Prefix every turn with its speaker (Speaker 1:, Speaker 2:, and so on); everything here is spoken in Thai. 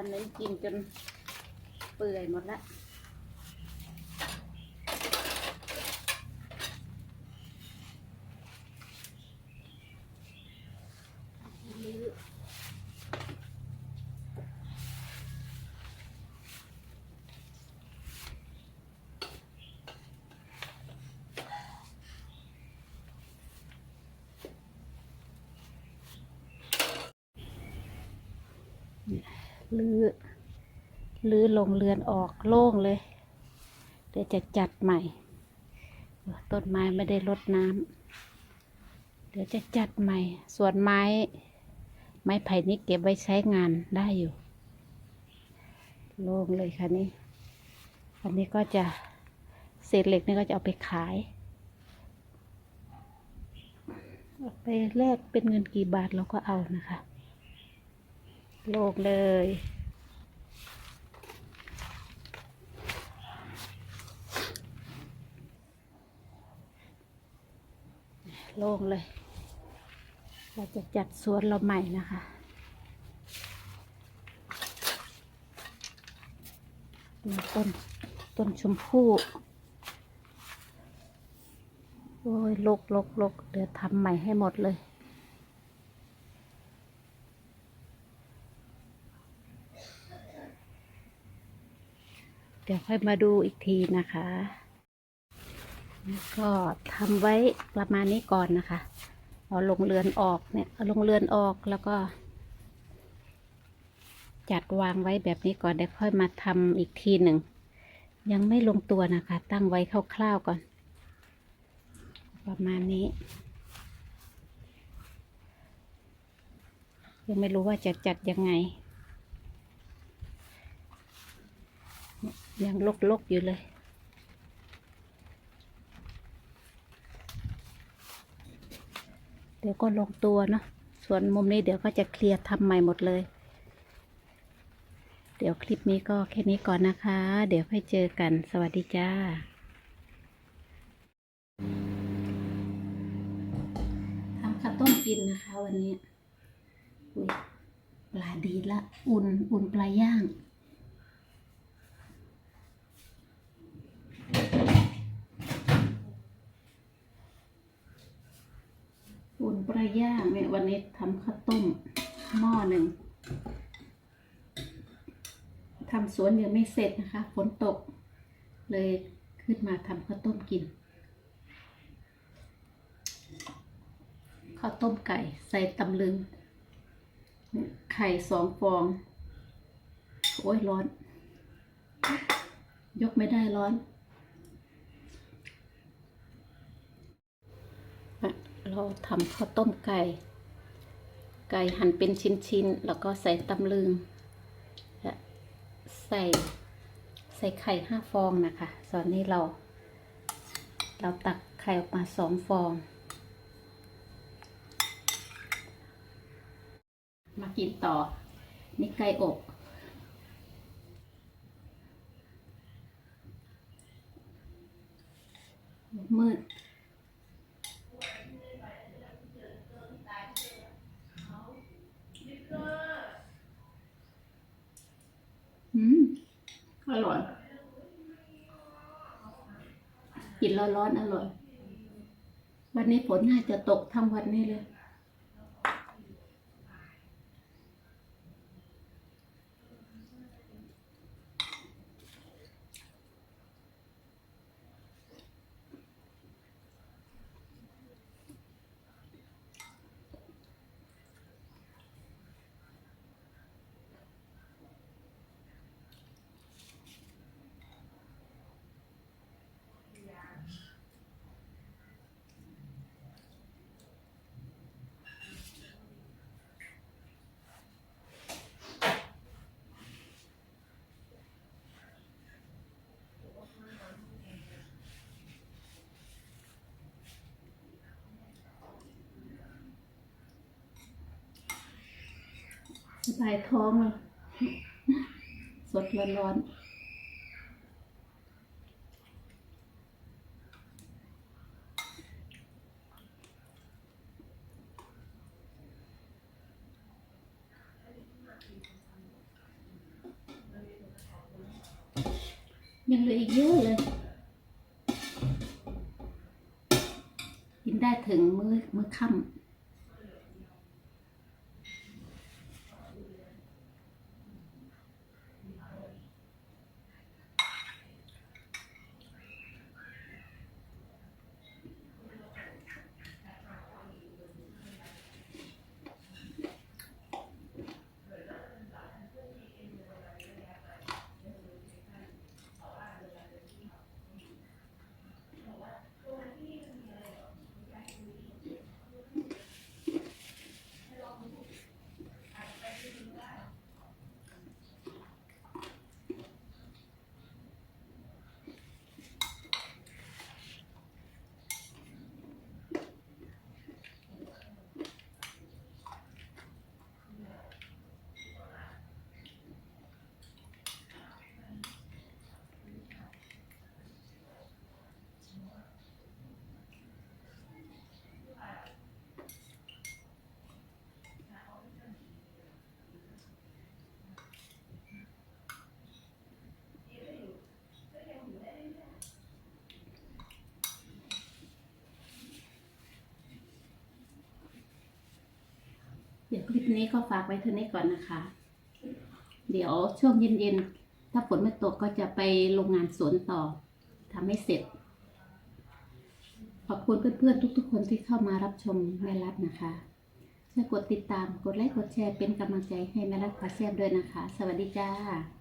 Speaker 1: อนนี้กินจนเปื่อยหมดละลื้อ ลื้อลื้อลงเรือนออกโล่งเลย เดี๋ยวจะจัดใหม่ ต้นไม้ไม่ได้รดน้ำเดี๋ยวจะจัดใหม่ ส่วนไม้ ไม้ไผ่นี้เก็บไว้ใช้งานได้อยู่ โล่งเลยค่ะนี่อันนี้ก็จะเศษเหล็กนี่ก็จะเอาไปขายเอาไปแลกเป็นเงินกี่บาทเราก็เอานะคะ โล่งเลย โล่งเลย เราจะจัดสวนเราใหม่นะคะต้นต้นชมพู่ โอ้ยลกลกลกเดี๋ยวทำใหม่ให้หมดเลย ดี๋ยวค่อยมาดูอีกทีนะคะก็ทำไว้ประมาณนี้ก่อนนะคะ เอาลงเรือนออกเนี่ยเอาลงเรือนออกแล้วก็ จัดวางไว้แบบนี้ก่อนเดี๋ยวค่อยมาทำอีกทีหนึ่ง ยังไม่ลงตัวนะคะ ตั้งไว้คร่าวๆก่อน ประมาณนี้ ยังไม่รู้ว่าจะจัดยังไง ยังลกๆอยู่เลย เดี๋ยวก็ลงตัวเนาะ ส่วนมุมนี้เดี๋ยวก็จะเคลียร์ทำใหม่หมดเลย เดี๋ยวคลิปนี้ก็แค่นี้ก่อนนะคะ เดี๋ยวค่อยเจอกัน สวัสดีจ้าทำข้าวต้มกินนะคะวันนี้ปลาดีละ อุ่น อุ่นปลาย่าง อุ่น ปลาย่างเนี่ยวันนี้ทำข้าวต้มหม้อหนึ่งทำสวนยังไม่เสร็จนะคะฝนตก เลยขึ้นมาทำข้าวต้มกินข้าวต้มไก่ใส่ตำลึง ไข่สองฟอง โอ้ยร้อน ยกไม่ได้ร้อน เราทำข้าวต้มไก่ ไก่หั่นเป็นชิ้นๆ แล้วก็ใส่ตำลึงและใส่ใส่ไข่ห้าฟองนะคะตอนนี้เรา เราตักไข่ออกมาสองฟอง มากินต่อ นี่ไก่อบมืด อืม อ ร่อย กินร้อนๆอร่อย วันนี้ฝนน่าจะตกทั้งวันนี้เลย สบายท้องเลยสดร้อนร้ยังเหลืออีกเยอะเลย กินได้ถึงมือมือค่ำ ดี๋ยวคลิปนี้ก็ฝากไว้เท่านี้ก่อนนะคะ เดี๋ยวช่วงเย็นๆ ถ้าฝนไม่ตกก็จะไปโรงงานสวนต่อทำให้เสร็จ ขอบคุณเพื่อนๆ ทุกๆ คนที่เข้ามารับชมแม่รัดนะคะช่วยกดติดตาม กดไลค์ กดแชร์เป็นกำลังใจให้แม่รัดพาเซียมด้วยนะคะ สวัสดีจ้า